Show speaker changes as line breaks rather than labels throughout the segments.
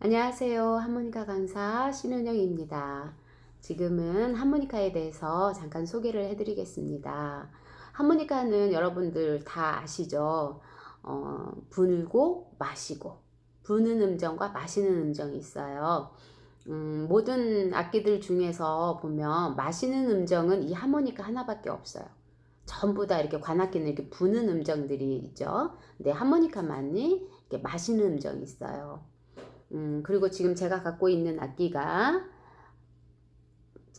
안녕하세요. 하모니카 강사 신은영입니다. 지금은 하모니카에 대해서 잠깐 소개를 해드리겠습니다. 하모니카는 여러분들 다 아시죠? 어, 불고 마시고 부는 음정과 마시는 음정이 있어요. 음, 모든 악기들 중에서 보면 마시는 음정은 이 하모니카 하나밖에 없어요. 전부 다 이렇게 관악기는 이렇게 부는 음정들이 있죠. 근데 하모니카만이 이렇게 마시는 음정이 있어요. 음, 그리고 지금 제가 갖고 있는 악기가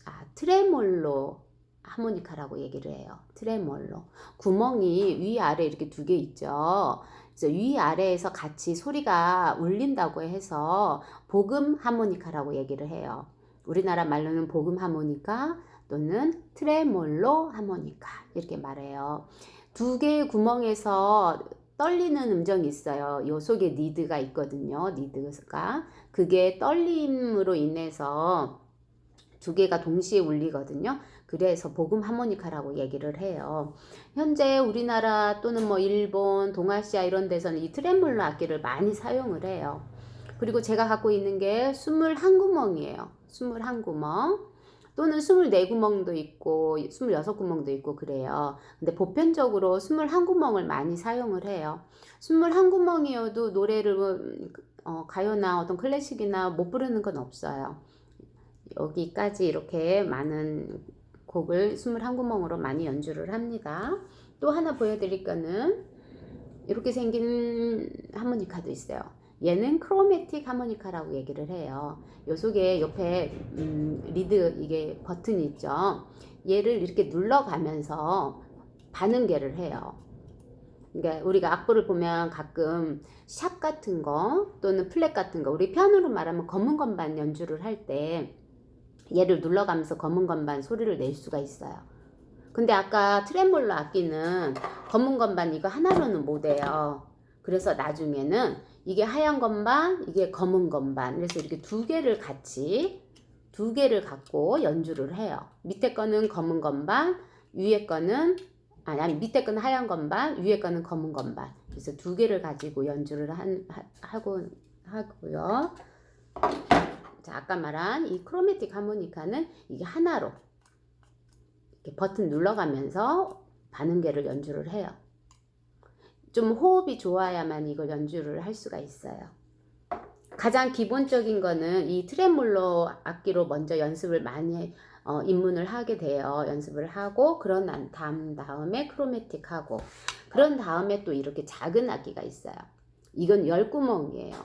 아, 트레몰로 하모니카라고 얘기를 해요. 트레몰로. 구멍이 위아래 이렇게 두 개 있죠. 그래서 위아래에서 같이 소리가 울린다고 해서 복음 하모니카라고 얘기를 해요. 우리나라 말로는 복음 하모니카 또는 트레몰로 하모니카 이렇게 말해요. 두 개의 구멍에서 떨리는 음정이 있어요. 요 속에 니드가 있거든요. 니드가. 그게 떨림으로 인해서 두 개가 동시에 울리거든요. 그래서 복음 하모니카라고 얘기를 해요. 현재 우리나라 또는 뭐 일본, 동아시아 이런 데서는 이 트레몰로 악기를 많이 사용을 해요. 그리고 제가 갖고 있는 게 21구멍이에요. 21구멍. 또는 24구멍도 있고 26구멍도 있고 그래요. 근데 보편적으로 21구멍을 많이 사용을 해요. 21구멍이어도 노래를 어, 가요나 어떤 클래식이나 못 부르는 건 없어요. 여기까지 이렇게 많은 곡을 21구멍으로 많이 연주를 합니다. 또 하나 보여드릴 거는 이렇게 생긴 하모니카도 있어요. 얘는 크로매틱 하모니카라고 얘기를 해요. 요 속에 옆에 음, 리드 이게 버튼이 있죠. 얘를 이렇게 눌러가면서 반응계를 해요. 그러니까 우리가 악보를 보면 가끔 샵 같은 거 또는 플랫 같은 거 우리 피아노로 말하면 검은 건반 연주를 할 때 얘를 눌러가면서 검은 건반 소리를 낼 수가 있어요. 근데 아까 트레몰로 악기는 검은 건반 이거 하나로는 못 해요. 그래서 나중에는 이게 하얀 건반, 이게 검은 건반. 그래서 이렇게 두 개를 같이 두 개를 갖고 연주를 해요. 밑에 거는 검은 건반, 위에 거는 아니, 아니 밑에 거는 하얀 건반, 위에 거는 검은 건반. 그래서 두 개를 가지고 연주를 한, 하, 하고 하고요. 자, 아까 말한 이 크로매틱 하모니카는 이게 하나로 이렇게 버튼 눌러가면서 반응계를 연주를 해요. 좀 호흡이 좋아야만 이걸 연주를 할 수가 있어요. 가장 기본적인 거는 이 트레몰로 악기로 먼저 연습을 많이 어, 입문을 하게 돼요. 연습을 하고 그런 다음 다음에 크로매틱 하고 그런 다음에 또 이렇게 작은 악기가 있어요. 이건 열 구멍이에요.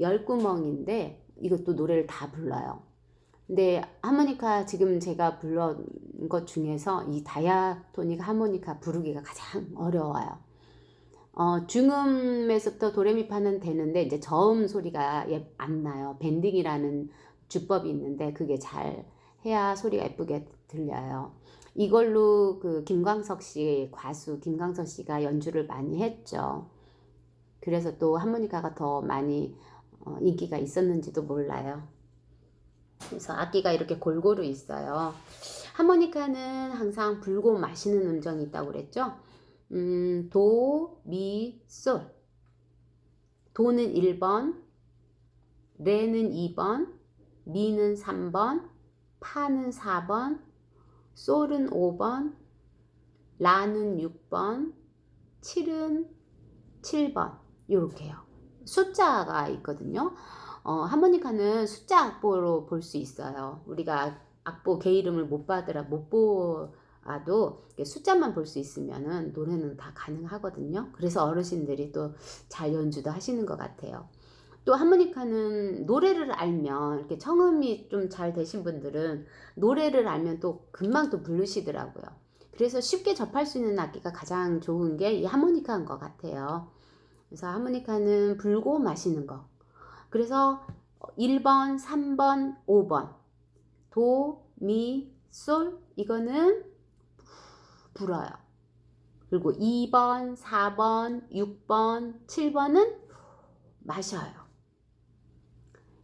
열 구멍인데 이것도 노래를 다 불러요. 근데 하모니카 지금 제가 불러것 중에서 이 다이아토닉 하모니카 부르기가 가장 어려워요. 어, 중음에서부터 도레미파는 되는데 이제 저음 소리가 예, 안 나요. 밴딩이라는 주법이 있는데 그게 잘 해야 소리가 예쁘게 들려요. 이걸로 그 김광석 씨 가수 김광석 씨가 연주를 많이 했죠. 그래서 또 하모니카가 더 많이 어, 인기가 있었는지도 몰라요. 그래서 악기가 이렇게 골고루 있어요. 하모니카는 항상 불고 마시는 음정이 있다고 그랬죠. 음, 도, 미, 솔. 도는 1번, 레는 2번, 미는 3번, 파는 4번, 솔은 5번, 라는 6번, 7은 7번. 요렇게요. 숫자가 있거든요. 어, 하모니카는 숫자 악보로 볼 수 있어요. 우리가 악보 개 이름을 못 받으라 못 보. 아도 숫자만 볼 수 있으면은 노래는 다 가능하거든요. 그래서 어르신들이 또 잘 연주도 하시는 것 같아요. 또 하모니카는 노래를 알면 이렇게 청음이 좀 잘 되신 분들은 노래를 알면 또 금방 또 부르시더라고요. 그래서 쉽게 접할 수 있는 악기가 가장 좋은 게 이 하모니카인 것 같아요. 그래서 하모니카는 불고 마시는 거. 그래서 1번, 3번, 5번 도, 미, 솔 이거는 불어요. 그리고 2번, 4번, 6번, 7번은 마셔요.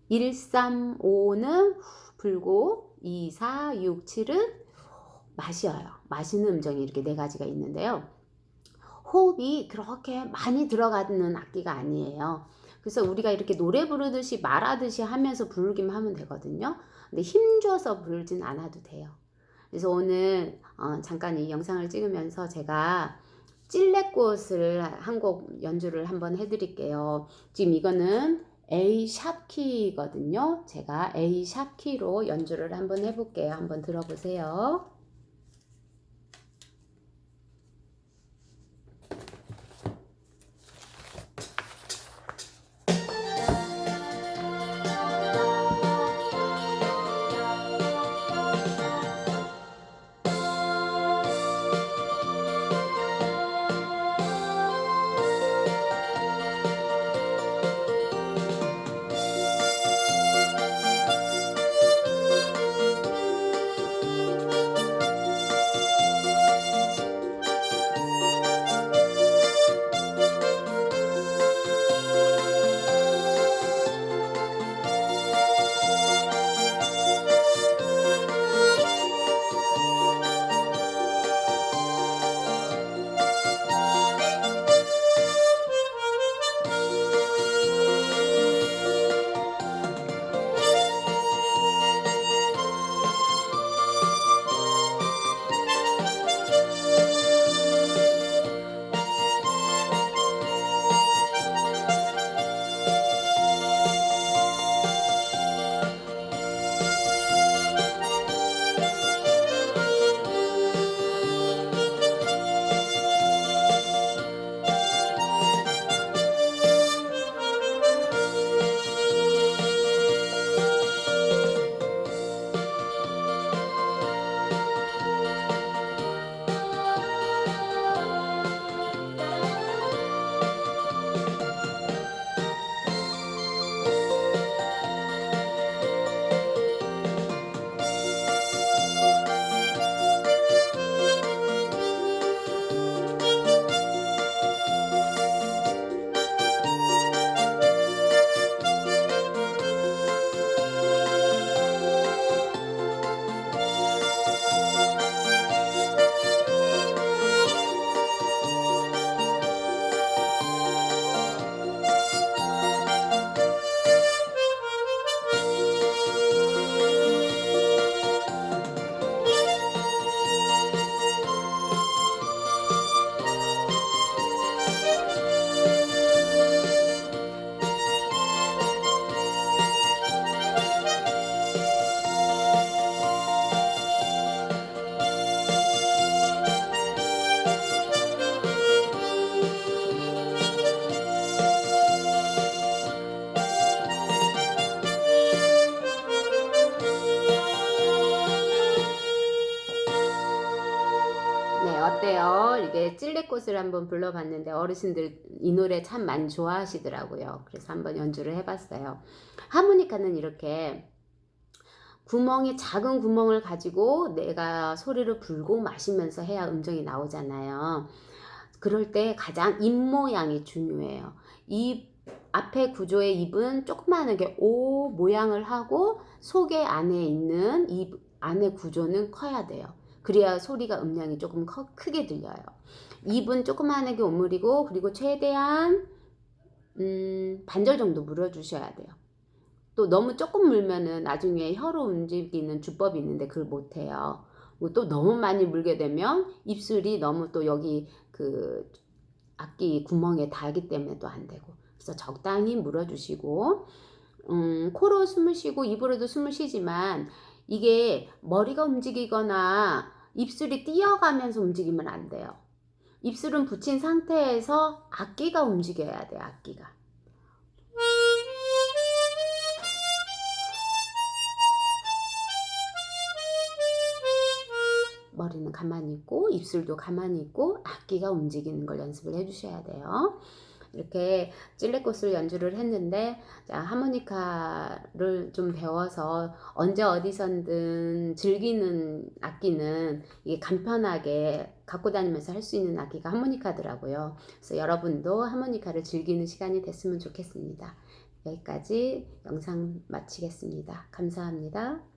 1, 3, 5는 불고 2, 4, 6, 7은 마셔요. 마시는 음정이 이렇게 네 가지가 있는데요. 호흡이 그렇게 많이 들어가는 악기가 아니에요. 그래서 우리가 이렇게 노래 부르듯이 말하듯이 하면서 부르기만 하면 되거든요. 근데 힘줘서 부르진 않아도 돼요. 그래서 오늘 어, 잠깐 이 영상을 찍으면서 제가 찔레꽃을 한 곡 연주를 한번 해드릴게요. 지금 이거는 A 샵 키거든요. 제가 A 샵 키로 연주를 한번 해볼게요. 한번 들어보세요. 찔레꽃을 한번 불러봤는데 어르신들 이 노래 참 많이 좋아하시더라고요. 그래서 한번 연주를 해봤어요. 하모니카는 이렇게 구멍이 작은 구멍을 가지고 내가 소리를 불고 마시면서 해야 음정이 나오잖아요. 그럴 때 가장 입 모양이 중요해요. 이 앞에 구조의 입은 조그마하게 O 모양을 하고 속에 안에 있는 입 안의 구조는 커야 돼요. 그래야 소리가 음량이 조금 커, 크게 들려요. 입은 조그마하게 오므리고 그리고 최대한 음, 반절 정도 물어주셔야 돼요. 또 너무 조금 물면은 나중에 혀로 움직이는 주법이 있는데 그걸 못해요. 뭐또 너무 많이 물게 되면 입술이 너무 또 여기 그 악기 구멍에 닿기 때문에 또 안 되고 그래서 적당히 물어주시고 음, 코로 숨을 쉬고 입으로도 숨을 쉬지만 이게 머리가 움직이거나 입술이 뛰어가면서 움직이면 안 돼요. 입술은 붙인 상태에서 악기가 움직여야 돼요. 악기가. 머리는 가만히 있고 입술도 가만히 있고 악기가 움직이는 걸 연습을 해주셔야 돼요. 이렇게 찔레꽃을 연주를 했는데 자, 하모니카를 좀 배워서 언제 어디선든 즐기는 악기는 이게 간편하게 갖고 다니면서 할 수 있는 악기가 하모니카더라고요. 그래서 여러분도 하모니카를 즐기는 시간이 됐으면 좋겠습니다. 여기까지 영상 마치겠습니다. 감사합니다.